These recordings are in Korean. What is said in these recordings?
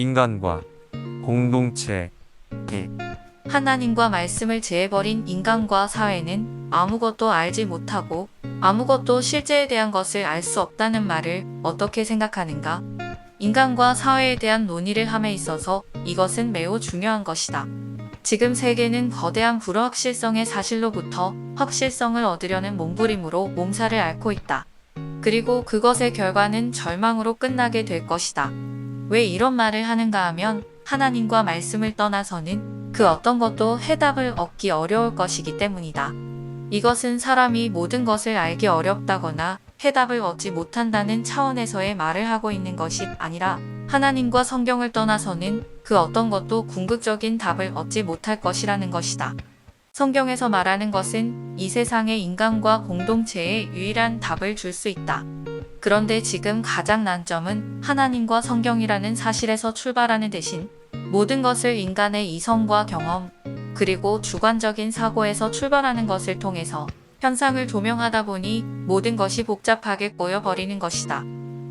인간과 공동체 1. 하나님과 말씀을 제해버린 인간과 사회는 아무것도 알지 못하고 아무것도 실제에 대한 것을 알 수 없다는 말을 어떻게 생각하는가? 인간과 사회에 대한 논의를 함에 있어서 이것은 매우 중요한 것이다. 지금 세계는 거대한 불확실성의 사실로부터 확실성을 얻으려는 몸부림으로 몸살을 앓고 있다. 그리고 그것의 결과는 절망으로 끝나게 될 것이다. 왜 이런 말을 하는가 하면 하나님과 말씀을 떠나서는 그 어떤 것도 해답을 얻기 어려울 것이기 때문이다. 이것은 사람이 모든 것을 알기 어렵다거나 해답을 얻지 못한다는 차원에서의 말을 하고 있는 것이 아니라 하나님과 성경을 떠나서는 그 어떤 것도 궁극적인 답을 얻지 못할 것이라는 것이다. 성경에서 말하는 것은 이 세상의 인간과 공동체에 유일한 답을 줄 수 있다. 그런데 지금 가장 난점은 하나님과 성경이라는 사실에서 출발하는 대신 모든 것을 인간의 이성과 경험, 그리고 주관적인 사고에서 출발하는 것을 통해서 현상을 조명하다 보니 모든 것이 복잡하게 꼬여버리는 것이다.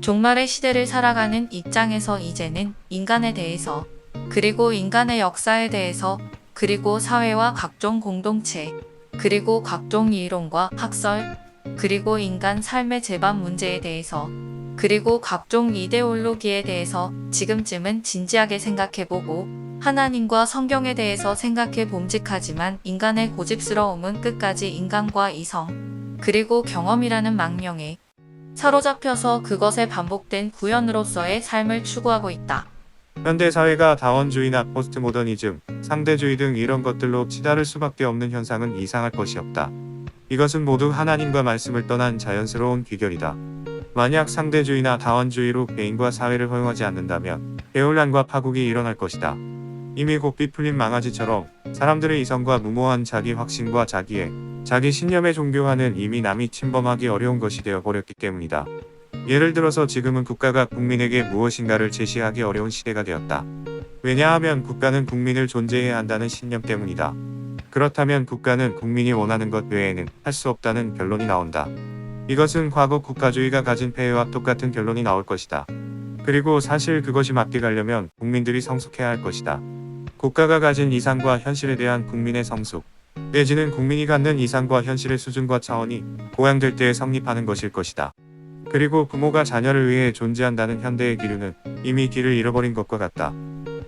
종말의 시대를 살아가는 입장에서 이제는 인간에 대해서, 그리고 인간의 역사에 대해서, 그리고 사회와 각종 공동체, 그리고 각종 이론과 학설, 그리고 인간 삶의 재반 문제에 대해서, 그리고 각종 이데올로기에 대해서 지금쯤은 진지하게 생각해보고 하나님과 성경에 대해서 생각해 봄직하지만 인간의 고집스러움은 끝까지 인간과 이성, 그리고 경험이라는 망명에 사로잡혀서 그것에 반복된 구현으로서의 삶을 추구하고 있다. 현대 사회가 다원주의나 포스트모더니즘, 상대주의 등 이런 것들로 치달을 수밖에 없는 현상은 이상할 것이 없다. 이것은 모두 하나님과 말씀을 떠난 자연스러운 귀결이다. 만약 상대주의나 다원주의로 개인과 사회를 허용하지 않는다면 배혼란과 파국이 일어날 것이다. 이미 고삐 풀린 망아지처럼 사람들의 이성과 무모한 자기 확신과 자기의 자기 신념의 종교화는 이미 남이 침범하기 어려운 것이 되어버렸기 때문이다. 예를 들어서 지금은 국가가 국민에게 무엇인가를 제시하기 어려운 시대가 되었다. 왜냐하면 국가는 국민을 존재해야 한다는 신념 때문이다. 그렇다면 국가는 국민이 원하는 것 외에는 할 수 없다는 결론이 나온다. 이것은 과거 국가주의가 가진 폐해와 똑같은 결론이 나올 것이다. 그리고 사실 그것이 맞게 가려면 국민들이 성숙해야 할 것이다. 국가가 가진 이상과 현실에 대한 국민의 성숙, 내지는 국민이 갖는 이상과 현실의 수준과 차원이 고양될 때에 성립하는 것일 것이다. 그리고 부모가 자녀를 위해 존재한다는 현대의 기류는 이미 길을 잃어버린 것과 같다.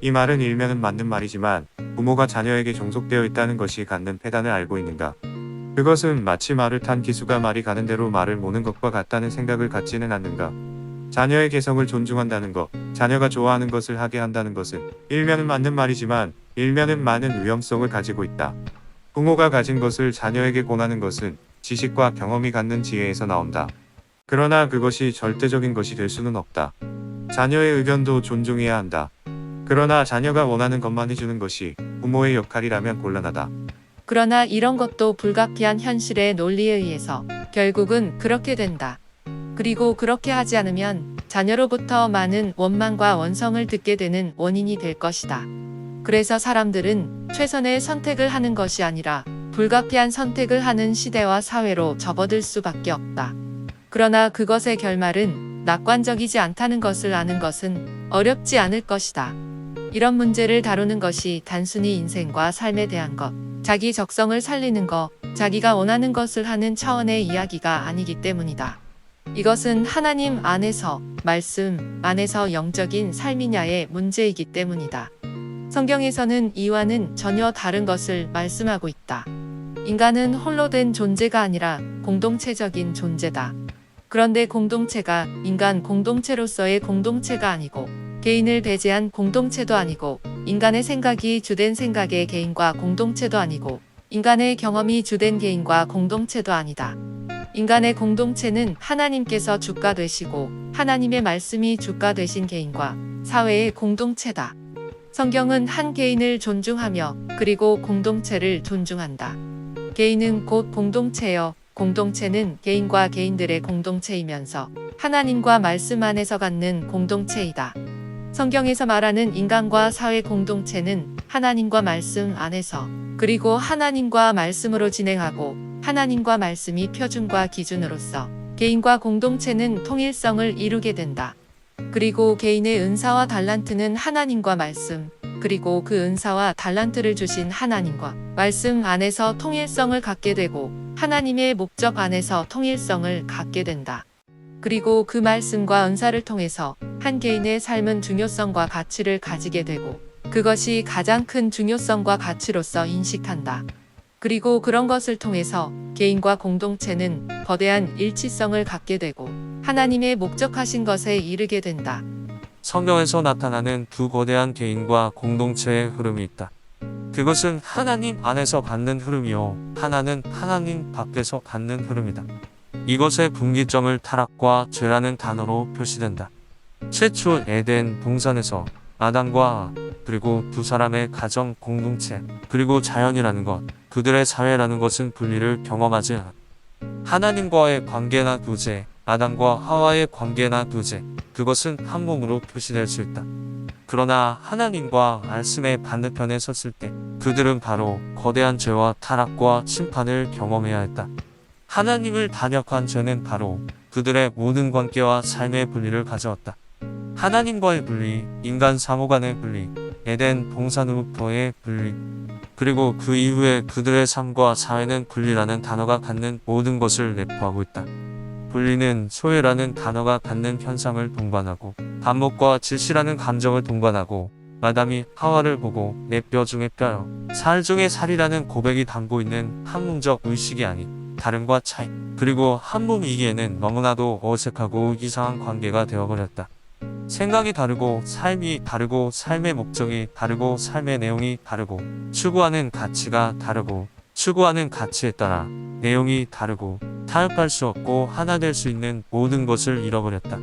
이 말은 일면은 맞는 말이지만 부모가 자녀에게 종속되어 있다는 것이 갖는 폐단을 알고 있는가? 그것은 마치 말을 탄 기수가 말이 가는 대로 말을 모는 것과 같다는 생각을 갖지는 않는가? 자녀의 개성을 존중한다는 것, 자녀가 좋아하는 것을 하게 한다는 것은 일면은 맞는 말이지만 일면은 많은 위험성을 가지고 있다. 부모가 가진 것을 자녀에게 권하는 것은 지식과 경험이 갖는 지혜에서 나온다. 그러나 그것이 절대적인 것이 될 수는 없다. 자녀의 의견도 존중해야 한다. 그러나 자녀가 원하는 것만 해주는 것이 부모의 역할이라면 곤란하다. 그러나 이런 것도 불가피한 현실의 논리에 의해서 결국은 그렇게 된다. 그리고 그렇게 하지 않으면 자녀로부터 많은 원망과 원성을 듣게 되는 원인이 될 것이다. 그래서 사람들은 최선의 선택을 하는 것이 아니라 불가피한 선택을 하는 시대와 사회로 접어들 수밖에 없다. 그러나 그것의 결말은 낙관적이지 않다는 것을 아는 것은 어렵지 않을 것이다. 이런 문제를 다루는 것이 단순히 인생과 삶에 대한 것, 자기 적성을 살리는 것, 자기가 원하는 것을 하는 차원의 이야기가 아니기 때문이다. 이것은 하나님 안에서, 말씀 안에서 영적인 삶이냐의 문제이기 때문이다. 성경에서는 이와는 전혀 다른 것을 말씀하고 있다. 인간은 홀로 된 존재가 아니라 공동체적인 존재다. 그런데 공동체가 인간 공동체로서의 공동체가 아니고 개인을 배제한 공동체도 아니고 인간의 생각이 주된 생각의 개인과 공동체도 아니고 인간의 경험이 주된 개인과 공동체도 아니다. 인간의 공동체는 하나님께서 주가 되시고 하나님의 말씀이 주가 되신 개인과 사회의 공동체다. 성경은 한 개인을 존중하며 그리고 공동체를 존중한다. 개인은 곧 공동체여 공동체는 개인과 개인들의 공동체이면서 하나님과 말씀 안에서 갖는 공동체이다. 성경에서 말하는 인간과 사회 공동체는 하나님과 말씀 안에서 그리고 하나님과 말씀으로 진행하고 하나님과 말씀이 표준과 기준으로서 개인과 공동체는 통일성을 이루게 된다. 그리고 개인의 은사와 달란트는 하나님과 말씀, 그리고 그 은사와 달란트를 주신 하나님과 말씀 안에서 통일성을 갖게 되고 하나님의 목적 안에서 통일성을 갖게 된다. 그리고 그 말씀과 은사를 통해서 한 개인의 삶은 중요성과 가치를 가지게 되고 그것이 가장 큰 중요성과 가치로서 인식한다. 그리고 그런 것을 통해서 개인과 공동체는 거대한 일치성을 갖게 되고 하나님의 목적하신 것에 이르게 된다. 성경에서 나타나는 두 거대한 개인과 공동체의 흐름이 있다. 그것은 하나님 안에서 갖는 흐름이요. 하나는 하나님 밖에서 갖는 흐름이다. 이것의 분기점을 타락과 죄라는 단어로 표시된다. 최초 에덴 동산에서 아담과 그리고 두 사람의 가정 공동체 그리고 자연이라는 것 그들의 사회라는 것은 분리를 경험하지 않았다. 하나님과의 관계나 교제 아담과 하와의 관계나 교제 그것은 한 몸으로 표시될 수 있다. 그러나 하나님과 말씀의 반대편에 섰을 때 그들은 바로 거대한 죄와 타락과 심판을 경험해야 했다. 하나님을 단역한 죄는 바로 그들의 모든 관계와 삶의 분리를 가져왔다. 하나님과의 분리, 인간 상호 간의 분리, 에덴 동산 후부터의 분리, 그리고 그 이후에 그들의 삶과 사회는 분리라는 단어가 갖는 모든 것을 내포하고 있다. 분리는 소외라는 단어가 갖는 현상을 동반하고 반목과 질시라는 감정을 동반하고 마담이 하와를 보고 내 뼈 중에 뼈요 살 중에 살이라는 고백이 담고 있는 한몸적 의식이 아닌 다름과 차이 그리고 한 몸이기에는 너무나도 어색하고 이상한 관계가 되어버렸다. 생각이 다르고 삶이 다르고 삶의 목적이 다르고 삶의 내용이 다르고 추구하는 가치가 다르고 추구하는 가치에 따라 내용이 다르고 타협할 수 없고 하나 될 수 있는 모든 것을 잃어버렸다.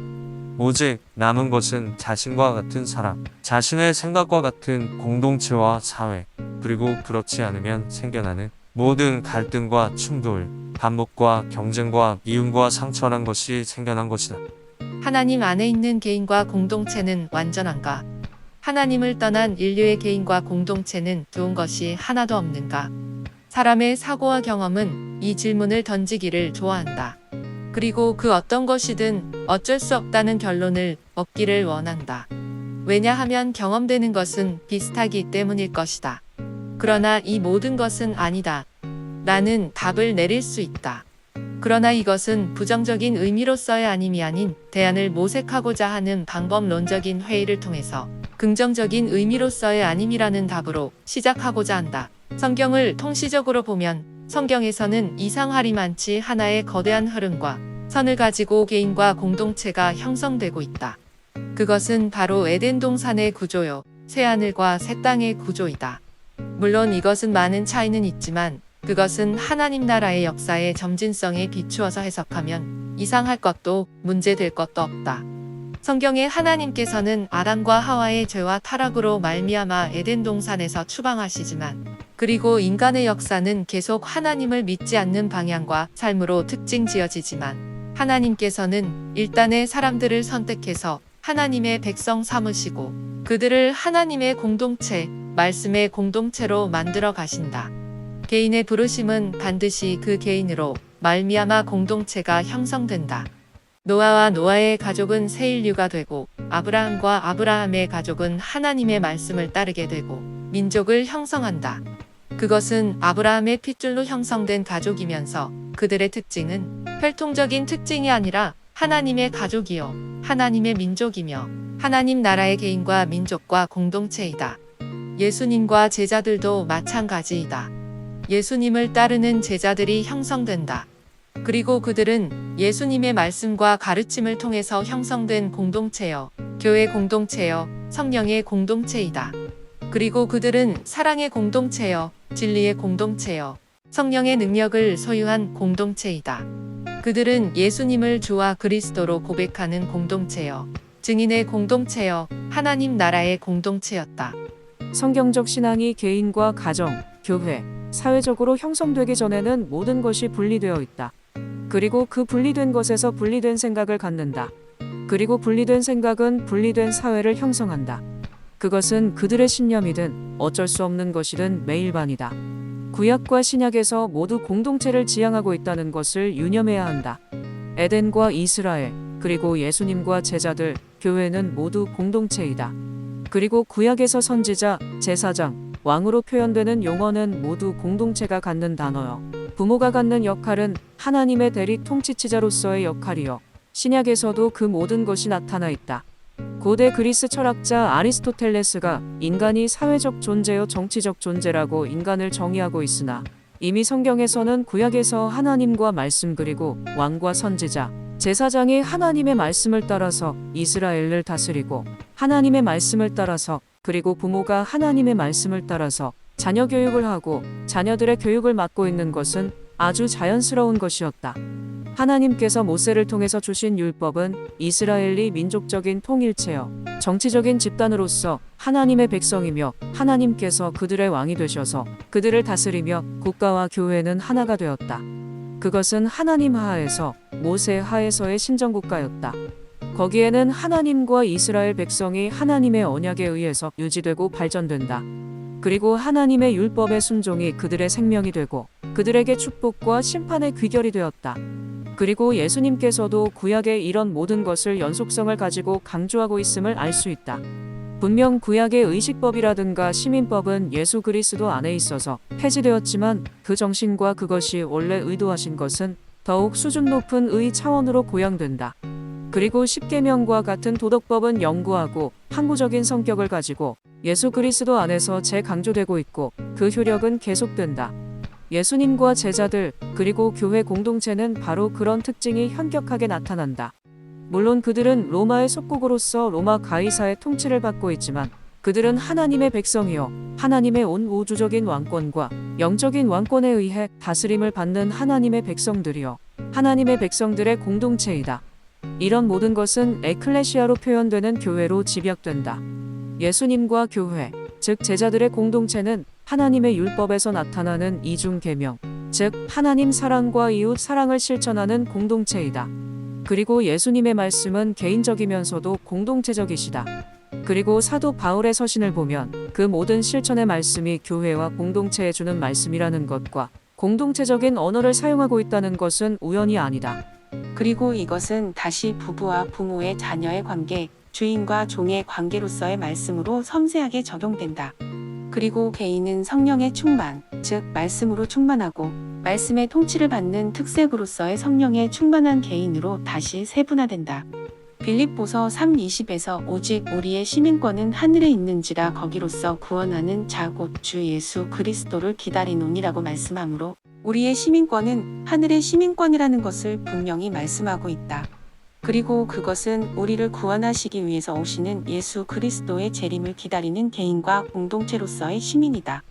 오직 남은 것은 자신과 같은 사람, 자신의 생각과 같은 공동체와 사회, 그리고 그렇지 않으면 생겨나는 모든 갈등과 충돌, 반목과 경쟁과 미움과 상처란 것이 생겨난 것이다. 하나님 안에 있는 개인과 공동체는 완전한가? 하나님을 떠난 인류의 개인과 공동체는 좋은 것이 하나도 없는가? 사람의 사고와 경험은 이 질문을 던지기를 좋아한다. 그리고 그 어떤 것이든 어쩔 수 없다는 결론을 얻기를 원한다. 왜냐하면 경험되는 것은 비슷하기 때문일 것이다. 그러나 이 모든 것은 아니다. 라는 답을 내릴 수 있다. 그러나 이것은 부정적인 의미로서의 아님이 아닌 대안을 모색하고자 하는 방법론적인 회의를 통해서 긍정적인 의미로서의 아님이라는 답으로 시작하고자 한다. 성경을 통시적으로 보면 성경에서는 이상하리 많지 하나의 거대한 흐름과 선을 가지고 개인과 공동체가 형성되고 있다. 그것은 바로 에덴 동산의 구조요, 새하늘과 새 땅의 구조이다. 물론 이것은 많은 차이는 있지만 그것은 하나님 나라의 역사의 점진성에 비추어서 해석하면 이상할 것도 문제될 것도 없다. 성경에 하나님께서는 아담과 하와의 죄와 타락으로 말미암아 에덴 동산에서 추방하시지만 그리고 인간의 역사는 계속 하나님을 믿지 않는 방향과 삶으로 특징 지어지지만 하나님께서는 일단의 사람들을 선택해서 하나님의 백성 삼으시고 그들을 하나님의 공동체, 말씀의 공동체로 만들어 가신다. 개인의 부르심은 반드시 그 개인으로 말미암아 공동체가 형성된다. 노아와 노아의 가족은 새 인류가 되고 아브라함과 아브라함의 가족은 하나님의 말씀을 따르게 되고 민족을 형성한다. 그것은 아브라함의 핏줄로 형성된 가족이면서 그들의 특징은 혈통적인 특징이 아니라 하나님의 가족이요 하나님의 민족이며 하나님 나라의 개인과 민족과 공동체이다. 예수님과 제자들도 마찬가지이다. 예수님을 따르는 제자들이 형성된다. 그리고 그들은 예수님의 말씀과 가르침을 통해서 형성된 공동체여, 교회 공동체여, 성령의 공동체이다. 그리고 그들은 사랑의 공동체여, 진리의 공동체여, 성령의 능력을 소유한 공동체이다. 그들은 예수님을 주와 그리스도로 고백하는 공동체여, 증인의 공동체여, 하나님 나라의 공동체였다. 성경적 신앙이 개인과 가정, 교회, 사회적으로 형성되기 전에는 모든 것이 분리되어 있다. 그리고 그 분리된 것에서 분리된 생각을 갖는다. 그리고 분리된 생각은 분리된 사회를 형성한다. 그것은 그들의 신념이든 어쩔 수 없는 것이든 매일반이다. 구약과 신약에서 모두 공동체를 지향하고 있다는 것을 유념해야 한다. 에덴과 이스라엘, 그리고 예수님과 제자들, 교회는 모두 공동체이다. 그리고 구약에서 선지자, 제사장, 왕으로 표현되는 용어는 모두 공동체가 갖는 단어요. 부모가 갖는 역할은 하나님의 대리 통치치자로서의 역할이요. 신약에서도 그 모든 것이 나타나 있다. 고대 그리스 철학자 아리스토텔레스가 인간이 사회적 존재요 정치적 존재라고 인간을 정의하고 있으나 이미 성경에서는 구약에서 하나님과 말씀 그리고 왕과 선지자, 제사장이 하나님의 말씀을 따라서 이스라엘을 다스리고 하나님의 말씀을 따라서 그리고 부모가 하나님의 말씀을 따라서 자녀 교육을 하고 자녀들의 교육을 맡고 있는 것은 아주 자연스러운 것이었다. 하나님께서 모세를 통해서 주신 율법은 이스라엘이 민족적인 통일체여 정치적인 집단으로서 하나님의 백성이며 하나님께서 그들의 왕이 되셔서 그들을 다스리며 국가와 교회는 하나가 되었다. 그것은 하나님 하에서 모세 하에서의 신정국가였다. 거기에는 하나님과 이스라엘 백성이 하나님의 언약에 의해서 유지되고 발전된다. 그리고 하나님의 율법의 순종이 그들의 생명이 되고 그들에게 축복과 심판의 귀결이 되었다. 그리고 예수님께서도 구약의 이런 모든 것을 연속성을 가지고 강조하고 있음을 알 수 있다. 분명 구약의 의식법이라든가 시민법은 예수 그리스도 안에 있어서 폐지되었지만 그 정신과 그것이 원래 의도하신 것은 더욱 수준 높은 의 차원으로 고양된다. 그리고 십계명과 같은 도덕법은 영구하고 항구적인 성격을 가지고 예수 그리스도 안에서 재강조되고 있고 그 효력은 계속된다. 예수님과 제자들 그리고 교회 공동체는 바로 그런 특징이 현격하게 나타난다. 물론 그들은 로마의 속국으로서 로마 가이사의 통치를 받고 있지만 그들은 하나님의 백성이요 하나님의 온 우주적인 왕권과 영적인 왕권에 의해 다스림을 받는 하나님의 백성들이요 하나님의 백성들의 공동체이다. 이런 모든 것은 에클레시아로 표현되는 교회로 집약된다. 예수님과 교회, 즉 제자들의 공동체는 하나님의 율법에서 나타나는 이중 계명, 즉 하나님 사랑과 이웃 사랑을 실천하는 공동체이다. 그리고 예수님의 말씀은 개인적이면서도 공동체적이시다. 그리고 사도 바울의 서신을 보면 그 모든 실천의 말씀이 교회와 공동체에 주는 말씀이라는 것과 공동체적인 언어를 사용하고 있다는 것은 우연이 아니다. 그리고 이것은 다시 부부와 부모의 자녀의 관계, 주인과 종의 관계로서의 말씀으로 섬세하게 적용된다. 그리고 개인은 성령의 충만, 즉 말씀으로 충만하고 말씀의 통치를 받는 특색으로서의 성령의 충만한 개인으로 다시 세분화된다. 빌립보서 3:20에서 오직 우리의 시민권은 하늘에 있는지라 거기로서 구원하는 자 곧 주 예수 그리스도를 기다리노니라고 말씀하므로 우리의 시민권은 하늘의 시민권이라는 것을 분명히 말씀하고 있다. 그리고 그것은 우리를 구원하시기 위해서 오시는 예수 그리스도의 재림을 기다리는 개인과 공동체로서의 시민이다.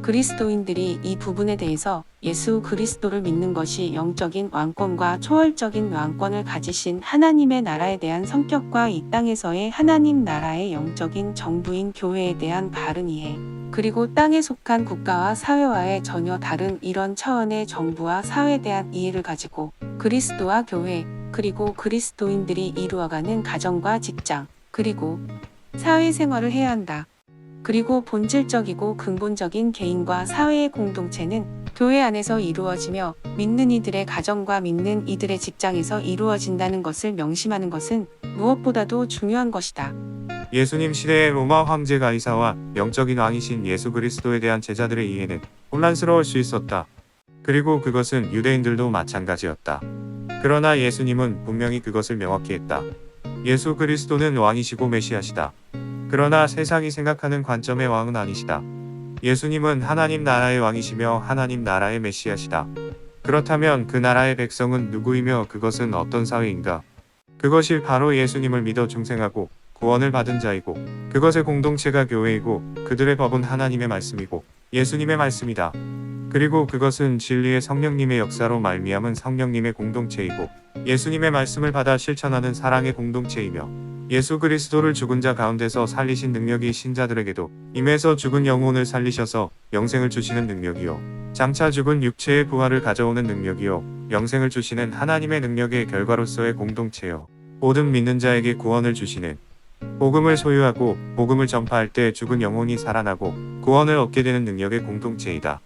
그리스도인들이 이 부분에 대해서 예수 그리스도를 믿는 것이 영적인 왕권과 초월적인 왕권을 가지신 하나님의 나라에 대한 성격과 이 땅에서의 하나님 나라의 영적인 정부인 교회에 대한 바른 이해, 그리고 땅에 속한 국가와 사회와의 전혀 다른 이런 차원의 정부와 사회에 대한 이해를 가지고 그리스도와 교회, 그리고 그리스도인들이 이루어가는 가정과 직장, 그리고 사회생활을 해야 한다. 그리고 본질적이고 근본적인 개인과 사회의 공동체는 교회 안에서 이루어지며 믿는 이들의 가정과 믿는 이들의 직장에서 이루어진다는 것을 명심하는 것은 무엇보다도 중요한 것이다. 예수님 시대의 로마 황제 가이사와 영적인 왕이신 예수 그리스도에 대한 제자들의 이해는 혼란스러울 수 있었다. 그리고 그것은 유대인들도 마찬가지였다. 그러나 예수님은 분명히 그것을 명확히 했다. 예수 그리스도는 왕이시고 메시아시다. 그러나 세상이 생각하는 관점의 왕은 아니시다. 예수님은 하나님 나라의 왕이시며 하나님 나라의 메시아시다. 그렇다면 그 나라의 백성은 누구이며 그것은 어떤 사회인가? 그것이 바로 예수님을 믿어 중생하고 구원을 받은 자이고 그것의 공동체가 교회이고 그들의 법은 하나님의 말씀이고 예수님의 말씀이다. 그리고 그것은 진리의 성령님의 역사로 말미암은 성령님의 공동체이고 예수님의 말씀을 받아 실천하는 사랑의 공동체이며 예수 그리스도를 죽은 자 가운데서 살리신 능력이 신자들에게도 임해서 죽은 영혼을 살리셔서 영생을 주시는 능력이요. 장차 죽은 육체의 부활을 가져오는 능력이요. 영생을 주시는 하나님의 능력의 결과로서의 공동체요. 모든 믿는 자에게 구원을 주시는 복음을 소유하고 복음을 전파할 때 죽은 영혼이 살아나고 구원을 얻게 되는 능력의 공동체이다.